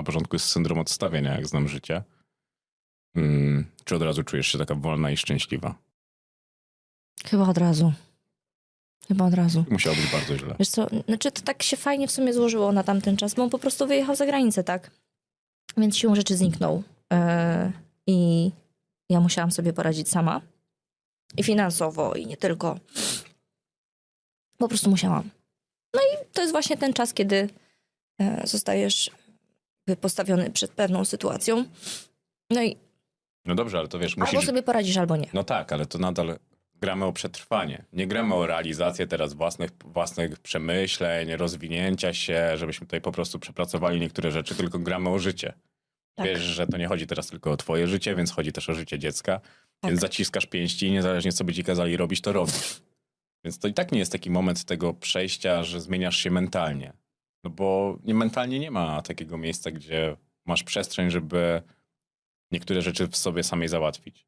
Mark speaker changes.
Speaker 1: na początku jest syndrom odstawienia, jak znam życie. Mm, czy od razu czujesz się taka wolna i szczęśliwa?
Speaker 2: Chyba od razu. Chyba od razu.
Speaker 1: Musiało być bardzo źle.
Speaker 2: Wiesz co, znaczy to tak się fajnie w sumie złożyło na tamten czas, bo on po prostu wyjechał za granicę, tak? Więc siłą rzeczy zniknął. Yy, I ja musiałam sobie poradzić sama. I finansowo, i nie tylko. Po prostu musiałam. No i to jest właśnie ten czas, kiedy e, zostajesz postawiony przed pewną sytuacją. No i
Speaker 1: No dobrze, ale to wiesz,
Speaker 2: albo
Speaker 1: musisz...
Speaker 2: sobie poradzisz, albo nie.
Speaker 1: No tak, ale to nadal gramy o przetrwanie. Nie gramy o realizację teraz własnych, własnych przemyśleń, rozwinięcia się, żebyśmy tutaj po prostu przepracowali niektóre rzeczy, tylko gramy o życie.
Speaker 2: Tak.
Speaker 1: Wiesz, że to nie chodzi teraz tylko o twoje życie, więc chodzi też o życie dziecka.
Speaker 2: Tak.
Speaker 1: Więc zaciskasz pięści i niezależnie co by ci kazali robić, to robisz. Więc to i tak nie jest taki moment tego przejścia, że zmieniasz się mentalnie. No bo nie, mentalnie nie ma takiego miejsca, gdzie masz przestrzeń, żeby niektóre rzeczy w sobie samej załatwić.